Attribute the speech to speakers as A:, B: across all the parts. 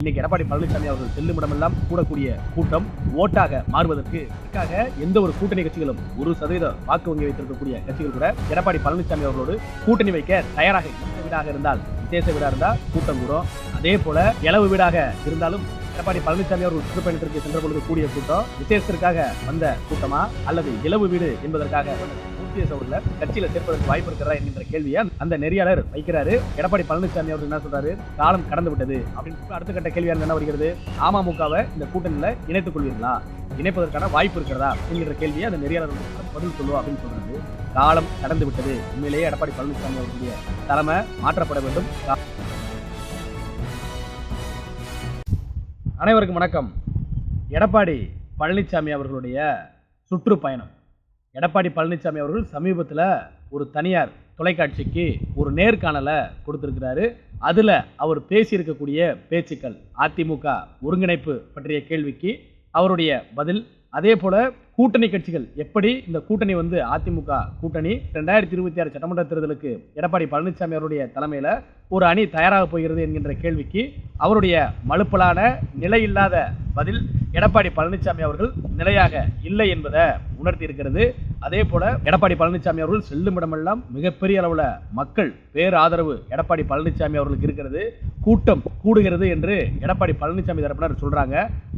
A: இன்னைக்கு எடப்பாடி பழனிசாமி அவர்கள் செல்லுமிடமெல்லாம் கூடக்கூடிய கூட்டம் ஓட்டாக மாறுவதற்கு இதற்காக எந்த ஒரு கூட்டணி கட்சிகளும் ஒரு சதவீத வாக்கு வங்கி வைத்திருக்கக்கூடிய கட்சிகள் கூட எடப்பாடி பழனிசாமி அவர்களோடு கூட்டணி வைக்க தயாராக வீடாக இருந்தால் விசேஷ வீடாக இருந்தால் கூட்டம் கூடும். அதே போல இளவு வீடாக இருந்தாலும் எடப்பாடி பழனிசாமி அவர்கள் சுற்றுப்பயணத்திற்கு சென்ற பொழுது கூடிய கூட்டம் விசேஷத்திற்காக வந்த கூட்டமா? அல்லது இளவு வீடு என்பதற்காக ஓபிஎஸ் கட்சியில சேர்ப்பதற்கு வாய்ப்பு இருக்கிறதா என்கின்ற கேள்வியை அந்த நெறியாளர் வைக்கிறாரு. எடப்பாடி பழனிசாமி அவர்கள் என்ன சொல்றாரு? காலம் கடந்து விட்டது அப்படின்னு அடுத்த கட்ட கேள்வியா என்ன வருகிறது? அமமுகவை இந்த கூட்டணியில இணைத்துக் கொள்வீர்களா? இணைப்பதற்கான வாய்ப்பு இருக்கிறதா என்கிற கேள்வியை அந்த நெறியாளர் பதில் சொல்லுவோம் அப்படின்னு சொல்றாரு. காலம் கடந்து விட்டது. உண்மையிலேயே எடப்பாடி பழனிசாமி அவர்களுடைய தலைமை மாற்றப்பட வேண்டும். அனைவருக்கும் வணக்கம். எடப்பாடி பழனிசாமி அவர்களுடைய சுற்றுப்பயணம். எடப்பாடி பழனிசாமி அவர்கள் சமீபத்தில் ஒரு தனியார் தொலைக்காட்சிக்கு ஒரு நேர்காணலை கொடுத்துருக்கிறாரு. அதில் அவர் பேசியிருக்கக்கூடிய பேச்சுக்கள் அதிமுக ஒருங்கிணைப்பு பற்றிய கேள்விக்கு அவருடைய பதில். அதே போல் கூட்டணி கட்சிகள் எப்படி இந்த கூட்டணி வந்து அதிமுக கூட்டணி? ரெண்டாயிரத்தி இருபத்தி ஆறு சட்டமன்ற தேர்தலுக்கு எடப்பாடி பழனிசாமி அவருடைய தலைமையில் ஒரு அணி தயாராக போகிறது என்கின்ற கேள்விக்கு அவருடைய மலுப்பலான நிலையில்லாத பதில் எடப்பாடி பழனிசாமி அவர்கள் நிலையாக இல்லை என்பதை உணர்த்தி இருக்கிறது அதே போல எடப்பாடி பழனிசாமி அவர்கள் செல்லும் இடமெல்லாம் மிகப்பெரிய அளவில் மக்கள் பேர் ஆதரவு எடப்பாடி பழனிசாமி அவர்களுக்கு இருக்கிறது. கூட்டம் கூடுகிறது என்று எடப்பாடி பழனிசாமி தரப்பினர் சொல்றாங்க.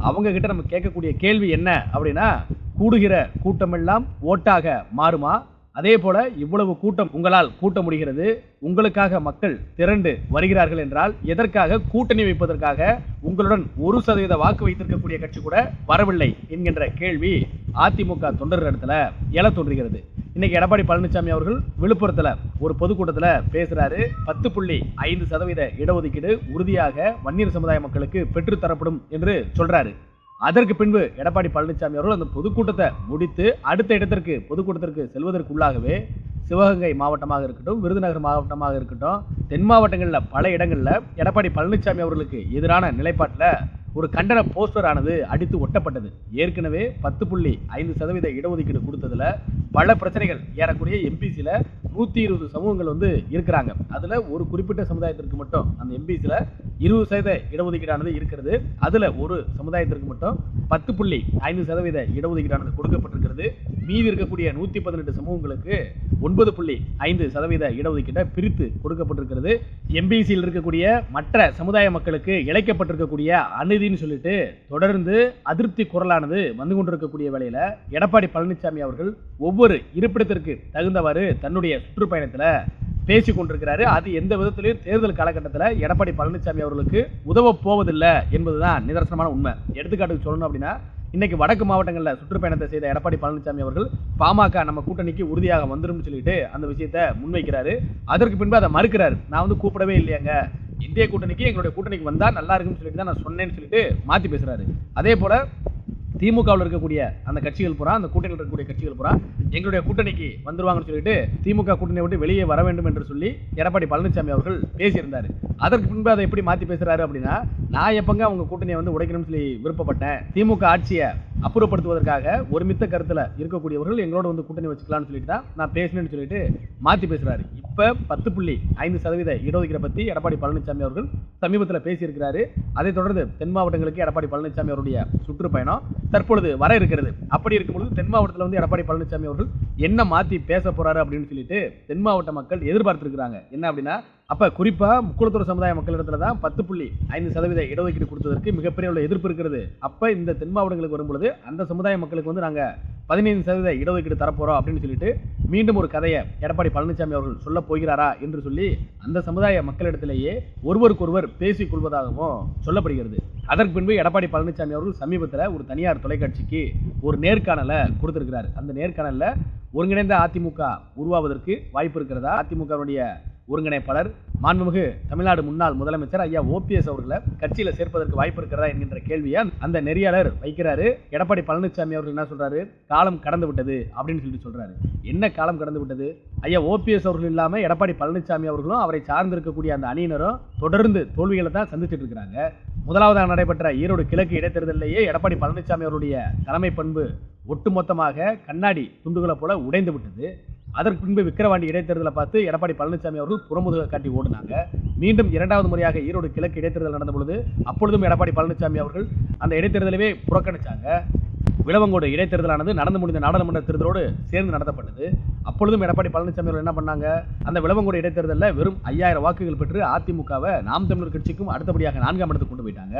A: அவங்க கிட்ட நம்ம கேட்கக்கூடிய கேள்வி என்ன அப்படின்னா கூடுகிற கூட்டமெல்லாம் ஓட்டாக மாறுமா? அதே போல இவ்வளவு கூட்டம் உங்களால் கூட்ட முடிகிறது. உங்களுக்காக மக்கள் திரண்டு வருகிறார்கள் என்றால் எதற்காக கூட்டணி வைப்பதற்காக உங்களுடன் ஒரு சதவீத வாக்கு வைத்திருக்கக்கூடிய கட்சி கூட வரவில்லை என்கின்ற கேள்வி அதிமுக தொண்டர்கள் இடத்துல எழ தோன்றுகிறது. இன்னைக்கு எடப்பாடி பழனிசாமி அவர்கள் விழுப்புரத்துல ஒரு பொதுக்கூட்டத்துல பேசுறாரு. பத்து புள்ளி ஐந்து சதவீத இடஒதுக்கீடு உறுதியாக வன்னியர் சமுதாய மக்களுக்கு பெற்றுத்தரப்படும் என்று சொல்றாரு. அதற்கு பின்பு எடப்பாடி பழனிசாமி அவர்கள் அந்த பொதுக்கூட்டத்தை முடித்து அடுத்த இடத்திற்கு பொதுக்கூட்டத்திற்கு செல்வதற்குள்ளாகவே சிவகங்கை மாவட்டமாக இருக்கட்டும் விருதுநகர் மாவட்டமாக இருக்கட்டும் தென் மாவட்டங்களில் பல இடங்களில் எடப்பாடி பழனிசாமி அவர்களுக்கு எதிரான நிலைப்பாட்டில் ஒரு கண்டன போஸ்டர் ஆனது அடித்து ஒட்டப்பட்டது. ஏற்கனவே பத்து புள்ளி ஐந்து சதவீத இடஒதுக்கீடு கொடுத்ததுல பல பிரச்சனைகள் ஏறக்கூடிய எம்பிசியில் நூற்றி இருபது சமூகங்கள் வந்து இருக்கிறாங்க. அதில் ஒரு குறிப்பிட்ட சமுதாயத்திற்கு மட்டும் அந்த எம்பிசியில் இருபது சதவீத இடஒதுக்கீடானது இருக்கிறது. அதில் ஒரு சமுதாயத்திற்கு மட்டும் பத்து புள்ளி ஐந்து சதவீத இடஒதுக்கீடானது கொடுக்கப்பட்டிருக்கிறது. மீதி இருக்கக்கூடிய நூற்றி பதினெட்டு சமூகங்களுக்கு ஒன்பது புள்ளி ஐந்து சதவீத இடஒதுக்கீட்டை பிரித்து கொடுக்கப்பட்டிருக்கிறது. எம்பிசியில் இருக்கக்கூடிய மற்ற சமுதாய மக்களுக்கு இழைக்கப்பட்டிருக்கக்கூடிய அநீதின்னு சொல்லிட்டு தொடர்ந்து அதிருப்தி குரலானது வந்து கொண்டிருக்கக்கூடிய வேலையில் எடப்பாடி பழனிசாமி அவர்கள் ஒவ்வொரு இருப்பிடத்திற்கு தகுந்தவாறு தன்னுடைய சுற்றுப்பயணத்துல பேசி கொண்டிருக்கிறாரு அது எந்த விதத்திலையும் தேர்தல் காலகட்டத்தில் எடப்பாடி பழனிசாமி அவர்களுக்கு உதவ போவதில்லை என்பதுதான் நிதர்சனமான உண்மை. எடுத்துக்காட்டுக்கு சொல்லணும் அப்படின்னா இன்னைக்கு வடக்கு மாவட்டங்களில் சுற்றுப்பயணத்தை செய்த எடப்பாடி பழனிசாமி அவர்கள் பாமக நம்ம கூட்டணிக்கு உறுதியாக வந்துரும்னு சொல்லிட்டு அந்த விஷயத்தை முன்வைக்கிறாரு. அதற்கு பின்பு அதை மறுக்கிறாரு. நான் வந்து கூப்பிடவே இல்லையாங்க. இந்திய கூட்டணிக்கு எங்களுடைய கூட்டணிக்கு வந்தால் நல்லா இருக்கும்னு சொல்லிட்டு தான் நான் சொன்னேன்னு சொல்லிட்டு மாற்றி பேசுகிறாரு அதே போல திமுகவில் இருக்கக்கூடிய அந்த கட்சிகள் பூரா அந்த கூட்டணியில் இருக்கக்கூடிய கட்சிகள் பூரா எங்களுடைய கூட்டணிக்கு வந்துருவாங்கன்னு சொல்லிட்டு திமுக கூட்டணியை விட்டு வெளியே வர வேண்டும் என்று சொல்லி எடப்பாடி பழனிசாமி அவர்கள் பேசியிருந்தார். அதற்கு பின்பு அதை எப்படி மாற்றி பேசுகிறாரு அப்படின்னா நான் எப்பங்க அவங்க கூட்டணியை வந்து உடைக்கணும்னு சொல்லி விருப்பப்பட்டேன் திமுக ஆட்சியை அப்புறப்படுத்துவதற்காக ஒருமித்த கருத்தில் இருக்கக்கூடியவர்கள் எங்களோட வந்து கூட்டணி வச்சுக்கலாம்னு சொல்லிட்டு தான் நான் பேசினேன்னு சொல்லிட்டு மாற்றி பேசுகிறாரு இப்போ பத்து புள்ளி ஐந்து சதவீத இடஒதுக்கீடை பற்றி எடப்பாடி பழனிசாமி அவர்கள் சமீபத்தில் பேசியிருக்கிறாரு. அதைத் தொடர்ந்து தென் மாவட்டங்களுக்கு எடப்பாடி பழனிசாமி அவருடைய சுற்றுப்பயணம் தற்பொழுது வர இருக்கிறது. அப்படி இருக்கும்பொழுது தென் மாவட்டத்தில் வந்து எடப்பாடி பழனிசாமி அவர்கள் என்ன மாற்றி பேச போகிறாரு அப்படின்னு சொல்லிட்டு தென் மாவட்ட மக்கள் எதிர்பார்த்துருக்குறாங்க. என்ன அப்படின்னா அப்போ குறிப்பாக முக்குளத்தூர் சமுதாய மக்களிடத்துல தான் பத்து புள்ளி ஐந்து சதவீத இடஒதுக்கீடு கொடுத்ததற்கு மிகப்பெரிய உள்ள எதிர்ப்பு இருக்கிறது. அப்போ இந்த தென் மாவட்டங்களுக்கு வரும்பொழுது அந்த சமுதாய மக்களுக்கு வந்து நாங்கள் பதினைந்து சதவீத இடஒதுக்கீடு தரப்போகிறோம் அப்படின்னு சொல்லிட்டு மீண்டும் ஒரு கதையை எடப்பாடி பழனிசாமி அவர்கள் சொல்ல போகிறாரா என்று சொல்லி அந்த சமுதாய மக்களிடத்திலேயே ஒருவருக்கொருவர் பேசிக் கொள்வதாகவும் சொல்லப்படுகிறது. அதற்கு பின்பு எடப்பாடி பழனிசாமி அவர்கள் சமீபத்தில் ஒரு தனியார் தொலைக்காட்சிக்கு ஒரு நேர்காணலை கொடுத்துருக்கிறார். அந்த நேர்காணலில் ஒருங்கிணைந்த அதிமுக உருவாவதற்கு வாய்ப்பு இருக்கிறதா? அதிமுகவுடைய ஒருங்கிணைப்பாளர் மாண்புமிகு தமிழ்நாடு முன்னாள் முதலமைச்சர் ஐயா ஓபிஎஸ் அவர்களை கட்சியில் சேர்ப்பதற்கு வாய்ப்பு இருக்கிறதா என்கின்ற கேள்வியை அந்த நெறியாளர் வைக்கிறாரு. எடப்பாடி பழனிசாமி அவர்கள் என்ன சொல்றாரு? காலம் கடந்து விட்டது அப்படின்னு சொல்லிட்டு சொல்றாரு. என்ன காலம் கடந்து விட்டது? ஐயா ஓபிஎஸ் அவர்கள் இல்லாமல் எடப்பாடி பழனிசாமி அவர்களும் அவரை சார்ந்திருக்கக்கூடிய அந்த அணியினரும் தொடர்ந்து தோல்விகளை தான் சந்திச்சுட்டு இருக்கிறாங்க. முதலாவதாக நடைபெற்ற ஈரோடு கிழக்கு இடைத்தேர்தலிலேயே எடப்பாடி பழனிசாமி அவருடைய தலைமை பண்பு ஒட்டுமொத்தமாக கண்ணாடி துண்டுகளை போல உடைந்து விட்டது. அதற்கு பின்பு விக்கிரவாண்டி இடைத்தேர்தலை பார்த்து எடப்பாடி பழனிசாமி அவர்கள் புறமுதுக காட்டி ஓடினாங்க. மீண்டும் இரண்டாவது முறையாக ஈரோடு கிழக்கு இடைத்தேர்தல் நடந்த பொழுது அப்பொழுதும் எடப்பாடி பழனிசாமி அவர்கள் அந்த இடைத்தேர்தலவே புறக்கணிச்சாங்க. விளவங்கோடு இடைத்தேர்தலானது நடந்து முடிந்த நாடாளுமன்ற தேர்தலோடு சேர்ந்து நடத்தப்பட்டது. அப்பொழுதும் எடப்பாடி பழனிசாமி அவர்கள் என்ன பண்ணாங்க? அந்த விளவங்கோடு இடைத்தேர்தலில் வெறும் ஐயாயிரம் வாக்குகள் பெற்று அதிமுகவை நாம் தமிழர் கட்சிக்கும் அடுத்தபடியாக நான்காம் இடத்துக்கு கொண்டு போயிட்டாங்க.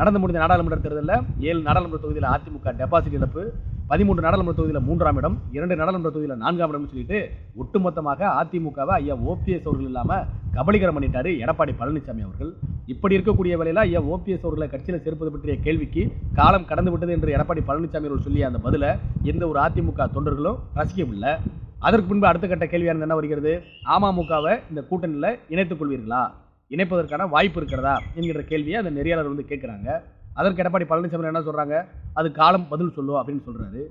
A: நடந்து முடிந்த நாடாளுமன்ற தேர்தலில் ஏழு நாடாளுமன்ற தொகுதியில் அதிமுக டெபாசிட் இழப்பு பதிமூன்று நாடாளுமன்ற தொகுதியில் மூன்றாம் இடம் இரண்டு நாடாளுமன்ற தொகுதியில் நான்காம் இடம்னு சொல்லிட்டு ஒட்டுமொத்தமாக அதிமுகவை ஐயா ஓபிஎஸ் அவர்கள் இல்லாமல் கபலீகரம் பண்ணிட்டாரு எடப்பாடி பழனிசாமி அவர்கள். இப்படி இருக்கக்கூடிய வேலையில் ஐயா ஓபிஎஸ் அவர்களை கட்சியில் சேர்ப்பது பற்றிய கேள்விக்கு காலம் கடந்து விட்டது என்று எடப்பாடி பழனிசாமி அவர்கள் சொல்லிய அந்த பதிலை எந்த ஒரு அதிமுக தொண்டர்களும் ரசிக்கவில்லை. அதற்கு பின்பு அடுத்த கட்ட கேள்வியானது என்ன வருகிறது? அமமுகவை இந்த கூட்டணியில் இணைத்துக் கொள்வீர்களா? இணைப்பதற்கான வாய்ப்பு இருக்கிறதா? என்கிற கேள்வியை அந்த நெறியாளர் வந்து கேட்குறாங்க. அதற்கு எடப்பாடி பழனிசாமி என்ன சொல்கிறாங்க அது காலம் பதில் சொல்லும் அப்படின்னு சொல்கிறாரு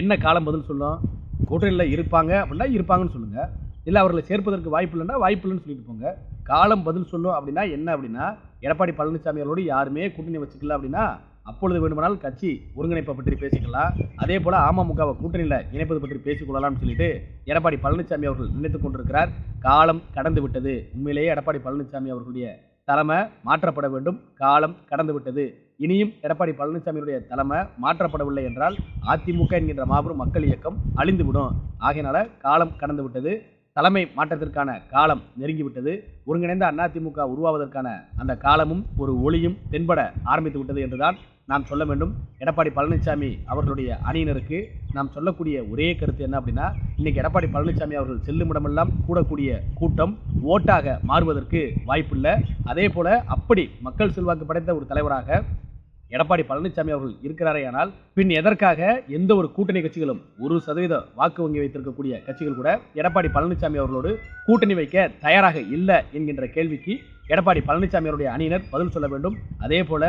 A: என்ன காலம் பதில் சொல்லும்? கூட்டணியில் இருப்பாங்க அப்படின்னா இருப்பாங்கன்னு சொல்லுங்கள் இல்லை அவர்களை சேர்ப்பதற்கு வாய்ப்பு இல்லைன்னா வாய்ப்பு இல்லைன்னு சொல்லிட்டு போங்க. காலம் பதில் சொல்லும் அப்படின்னா என்ன அப்படின்னா எடப்பாடி பழனிசாமி அவர்களோடு யாருமே கூட்டணி வச்சுக்கல அப்படின்னா அப்பொழுது வேண்டுமானால் கட்சி ஒருங்கிணைப்பை பற்றி பேசிக்கலாம். அதே போல் அமமுகவை கூட்டணியில் இணைப்பது பற்றி பேசிக்கொள்ளலாம்னு சொல்லிட்டு எடப்பாடி பழனிசாமி அவர்கள் நினைத்து கொண்டிருக்கிறார். காலம் கடந்து விட்டது. உண்மையிலேயே எடப்பாடி பழனிசாமி அவர்களுடைய தலைமை மாற்றப்பட வேண்டும். காலம் கடந்து விட்டது. இனியும் எடப்பாடி பழனிசாமியுடைய தலைமை மாற்றப்படவில்லை என்றால் அதிமுக என்கின்ற மாபெரும் மக்கள் இயக்கம் அழிந்துவிடும். ஆகையினால காலம் கடந்து விட்டது. தலைமை மாற்றத்திற்கான காலம் நெருங்கிவிட்டது ஒருங்கிணைந்த அதிமுக உருவாவதற்கான அந்த காலமும் ஒரு ஒளியும் தென்பட ஆரம்பித்து விட்டது என்றுதான் நாம் சொல்ல வேண்டும். எடப்பாடி பழனிசாமி அவர்களுடைய அணியினருக்கு நாம் சொல்லக்கூடிய ஒரே கருத்து என்ன அப்படின்னா இன்னைக்கு எடப்பாடி பழனிசாமி அவர்கள் செல்லுமிடமெல்லாம் கூடக்கூடிய கூட்டம் ஓட்டாக மாறுவதற்கு வாய்ப்பில்லை. அதே போல அப்படி மக்கள் செல்வாக்கு படைத்த ஒரு தலைவராக எடப்பாடி பழனிசாமி அவர்கள் இருக்கிறாரேயானால் பின் எதற்காக எந்த ஒரு கூட்டணி கட்சிகளும் ஒரு சதவீத வாக்கு வங்கி வைத்திருக்கக்கூடிய கட்சிகள் கூட எடப்பாடி பழனிசாமி அவர்களோடு கூட்டணி வைக்க தயாராக இல்லை என்கின்ற கேள்விக்கு எடப்பாடி பழனிசாமி அவருடைய அணியினர் பதில் சொல்ல வேண்டும். அதே போல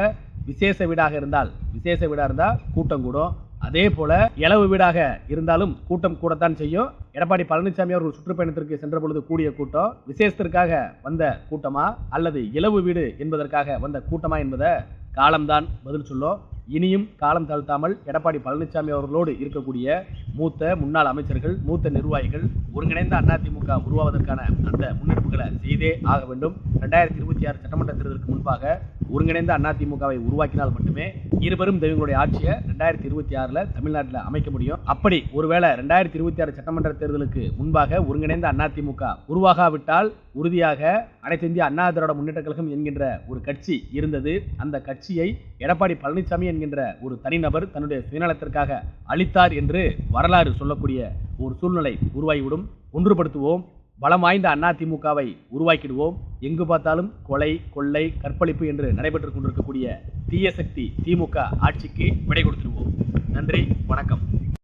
A: விசேஷ வீடாக இருந்தால் விசேஷ வீடாக இருந்தால் கூட்டம் கூடும். அதே போல இளவு வீடாக இருந்தாலும் கூட்டம் கூடத்தான் செய்யும். எடப்பாடி பழனிசாமி அவர்கள் சுற்றுப்பயணத்திற்கு சென்ற பொழுது கூடிய கூட்டம் விசேஷத்திற்காக வந்த கூட்டமா அல்லது இளவு வீடு என்பதற்காக வந்த கூட்டமா என்பதை காலம்தான் பதில் சொல்லும். இனியும் காலம் தாழ்த்தாமல் எடப்பாடி பழனிசாமி அவர்களோடு இருக்கக்கூடிய மூத்த முன்னாள் அமைச்சர்கள் மூத்த நிர்வாகிகள் ஒருங்கிணைந்த அதிமுக உருவாவதற்கான அந்த முன்னெடுப்புகளை செய்தே ஆக வேண்டும். ரெண்டாயிரத்தி இருபத்தி ஆறு சட்டமன்ற தேர்தலுக்கு முன்பாக ஒருங்கிணைந்த அதிமுகவை உருவாக்கினால் மட்டுமே இருவரும் தெய்வங்களுடைய ஆட்சியை ரெண்டாயிரத்தி இருபத்தி ஆறில் தமிழ்நாட்டில் அமைக்க முடியும். அப்படி ஒருவேளை ரெண்டாயிரத்தி இருபத்தி ஆறு சட்டமன்ற தேர்தலுக்கு முன்பாக ஒருங்கிணைந்த அதிமுக உருவாகாவிட்டால் உறுதியாக அனைத்து இந்திய அண்ணா திராவிட முன்னேற்ற கழகம் என்கின்ற ஒரு கட்சி இருந்தது. அந்த கட்சியை எடப்பாடி பழனிசாமி என்கின்ற ஒரு தனிநபர் தன்னுடைய சுயநலத்திற்காக அளித்தார் என்று வரலாறு சொல்லக்கூடிய ஒரு சூழ்நிலை உருவாகிவிடும். ஒன்றுபடுத்துவோம். பலம் வாய்ந்த அதிமுகவை உருவாக்கிடுவோம். எங்கு பார்த்தாலும் கொலை கொள்ளை கற்பழிப்பு என்று நடைபெற்றுக் கொண்டிருக்கக்கூடிய தீய சக்தி திமுக ஆட்சிக்கு விடை கொடுத்துருவோம் நன்றி வணக்கம்.